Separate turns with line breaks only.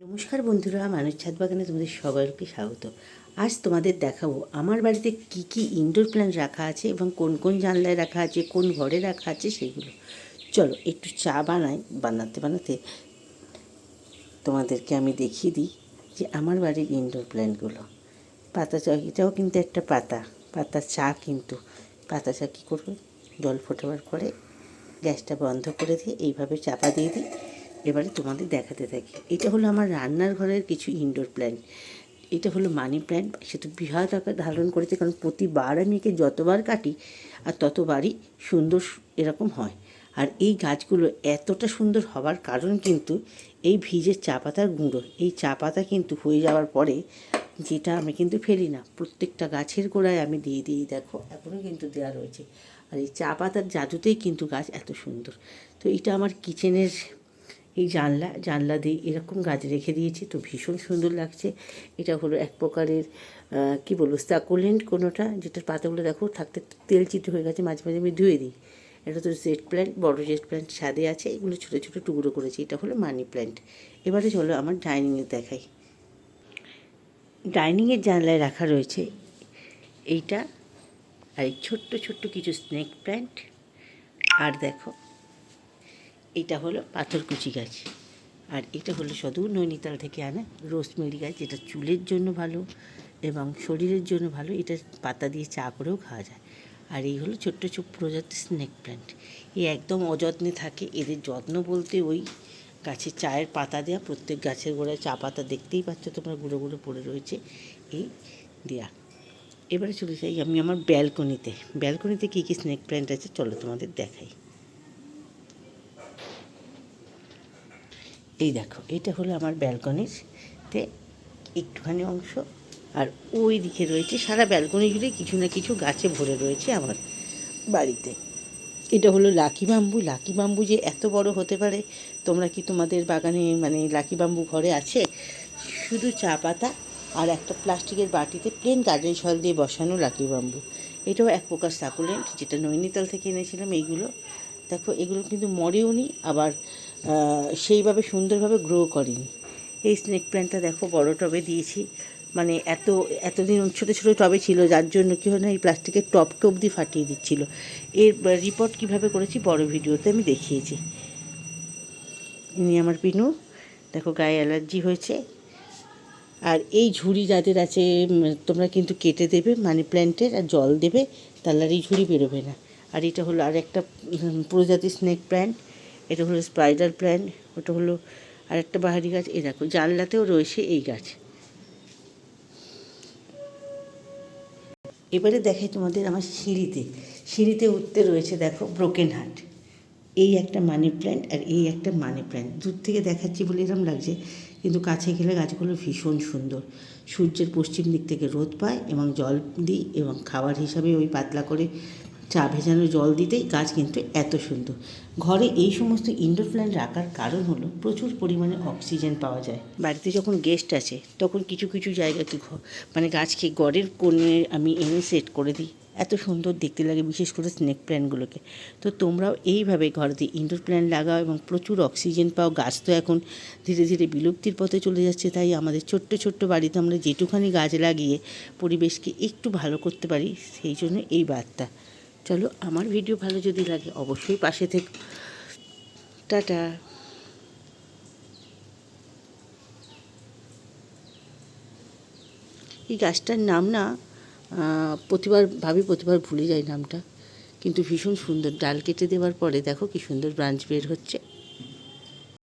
নমস্কার বন্ধুরা মানুষ ছাদ বাগানে তোমাদের সবাইকে স্বাগত। আজ তোমাদের দেখাবো আমার বাড়িতে কি কি ইনডোর প্ল্যান্ট রাখা আছে এবং কোন কোন জানলায় রাখা আছে, কোন ঘরে রাখা আছে সেগুলো। চলো, একটু চা বানাই, বানাতে বানাতে তোমাদেরকে আমি দেখিয়ে দিই যে আমার বাড়ির ইনডোর প্ল্যান্টগুলো পাতা চা, এটাও কিন্তু একটা পাতা পাতা চা কিন্তু। পাতা চা কী করবে? জল ফোটাবার পরে গ্যাসটা বন্ধ করে দিয়ে এইভাবে চাপা দিয়ে দিই। এবারে তোমাদের দেখাতে থাকি। এটা হলো আমার রান্নার ঘরের কিছু ইনডোর প্ল্যান্ট এটা হলো মানি প্ল্যান্ট সে তো বৃহৎ আকার ধারণ করেছে, কারণ প্রতিবার আমি একে যতবার কাটি আর ততবারই সুন্দর এরকম হয়। আর এই গাছগুলো এতটা সুন্দর হওয়ার কারণ কিন্তু এই ভিজের চা পাতার গুঁড়ো। এই চা পাতা কিন্তু হয়ে যাওয়ার পরে যেটা আমি কিন্তু ফেলি না। প্রত্যেকটা গাছের গোড়ায় আমি দিয়ে দিই, দেখো এখনও কিন্তু দেওয়া রয়েছে। আর এই চা পাতার জাদুতেই কিন্তু গাছ এত সুন্দর। তো এটা আমার কিচেনের এই জানলা জানলা দিয়ে এরকম গাছ রেখে দিয়েছি তো ভীষণ সুন্দর লাগছে। এটা হলো এক প্রকারের কি বলব স্টাকুলেন্ট কোনোটা যেটার পাতাগুলো দেখো থাকতে তেল চিটে হয়ে গেছে, মাঝে মাঝে আমি ধুয়ে দিই। এটা তো জেট প্ল্যান্ট বড় জেট প্ল্যান্ট ছাদে আছে, এগুলো ছোটো ছোটো টুকরো করেছি, এটা হলো মানি প্ল্যান্ট এবারে চলো আমার ডাইনিংয়ে দেখাই। ডাইনিংয়ের জানলায় রাখা রয়েছে এইটা আর এই ছোট্ট ছোট্ট কিছু স্নেক প্ল্যান্ট আর দেখো এটা হলো পাথরকুচি গাছ। আর এটা হলো সদূর নৈনিতাল থেকে আনা রোজমেরি গাছ, যেটা চুলের জন্য ভালো এবং শরীরের জন্য ভালো, এটা পাতা দিয়ে চা করেও খাওয়া যায়। আর এই হলো ছোট্ট ছোট প্রজাতির স্নেক প্ল্যান্ট। এই একদম অযত্নে থাকে, এদের যত্ন বলতে ওই গাছের চায়ের পাতা দেওয়া প্রত্যেক গাছের গোড়ায় চা পাতা দেখতেই পাচ্ছ তোমরা গুঁড়ো গুঁড়ো পড়ে রয়েছে এই দেয়া। এবারে চলে যাই আমি আমার ব্যালকনিতে। ব্যালকনিতে কী কী স্নেক প্ল্যান্ট আছে, চলো তোমাদের দেখাই। এই দেখো, এটা হলো আমার ব্যালকনির তে একটুখানি অংশ, আর ওই দিকে রয়েছে সারা ব্যালকনি জুড়ে কিছু না কিছু গাছে ভরে রয়েছে আমার বাড়িতে। এটা হলো লাকি বাম্বু। লাকি বাম্বু যে এত বড় হতে পারে, তোমরা কি তোমাদের বাগানে মানে লাকি বাম্বু ঘরে আছে? শুধু চা পাতা আর একটা প্লাস্টিকের বাটিতে প্লেন গার্ডেন সল দিয়ে বসানো লাকি বাম্বু। এটাও এক প্রকার সাকুলেন্ট যেটা নৈনিতাল থেকে এনেছিলাম এইগুলো। দেখো, এগুলো কিন্তু মরেও নি, আবার সেইভাবে সুন্দরভাবে গ্রো করেনি। এই স্নেক প্ল্যান্টটা দেখো, বড় টবে দিয়েছি। মানে এত, এতদিন ছোটো ছোটো টবে ছিল, যার জন্য কী হয় না, এই প্লাস্টিকের টপকে অবধি ফাটিয়ে দিচ্ছিল। এর রিপোর্ট কীভাবে করেছি বড় ভিডিওতে আমি দেখিয়েছি। ইনি আমার পিনু, দেখো গায়ে অ্যালার্জি হয়েছে। আর এই ঝুড়ি যাদের আছে তোমরা কিন্তু কেটে দেবে, মানি প্ল্যান্টের আর জল দেবে, তাহলে আর এই ঝুড়ি বেরোবে না। আর এটা হলো আর একটা উম, প্রজাতির স্নেক প্ল্যান্ট এটা হলো স্পাইডার প্ল্যান্ট ওটা হলো আর একটা বাহারি গাছ। এ দেখো জানলাতেও রয়েছে এই গাছ। এবারে দেখাই তোমাদের আমার সিঁড়িতে। সিঁড়িতে উঠতে রয়েছে দেখো ব্রোকেন হার্ট এই একটা মানি প্ল্যান্ট আর এই একটা মানি প্ল্যান্ট দূর থেকে দেখাচ্ছি বলে এরকম লাগছে কিন্তু কাছে গেলে গাছগুলো ভীষণ সুন্দর। সূর্যের পশ্চিম দিক থেকে রোদ পায় এবং জল দিই এবং খাবার হিসাবে ওই পাতলা করে চা ভেজানো জল দিতেই গাছ কিন্তু এত সুন্দর। ঘরে এই সমস্ত ইনডোর প্ল্যান্ট রাখার কারণ হলো প্রচুর পরিমাণে অক্সিজেন পাওয়া যায়। বাড়িতে যখন গেস্ট আছে তখন কিছু কিছু জায়গাতে ঘ- মানে গাছকে গড়ের কোণে আমি এনে সেট করে দিই। এত সুন্দর দেখতে লাগে, বিশেষ করে স্নেক প্ল্যান্টগুলোকে তো তোমরাও এইভাবে ঘরেতে ইনডোর প্ল্যান্ট লাগাও এবং প্রচুর অক্সিজেন পাও। গাছ তো এখন ধীরে ধীরে বিলুপ্তির পথে চলে যাচ্ছে, তাই আমাদের ছোট্ট ছোট্ট বাড়িতে আমরা যেটুখানি গাছ লাগিয়ে পরিবেশকে একটু ভালো করতে পারি, সেই জন্য এই বার্তা। চলো, আমার ভিডিও ভালো যদি লাগে, অবশ্যই পাশে থেকে টাটা। এই গাছটার নাম না প্রতিবার ভাবি, প্রতিবার ভুলে যাই নামটা। কিন্তু ভীষণ সুন্দর, ডাল কেটে দেওয়ার পরে দেখো কি সুন্দর ব্রাঞ্চ বের হচ্ছে।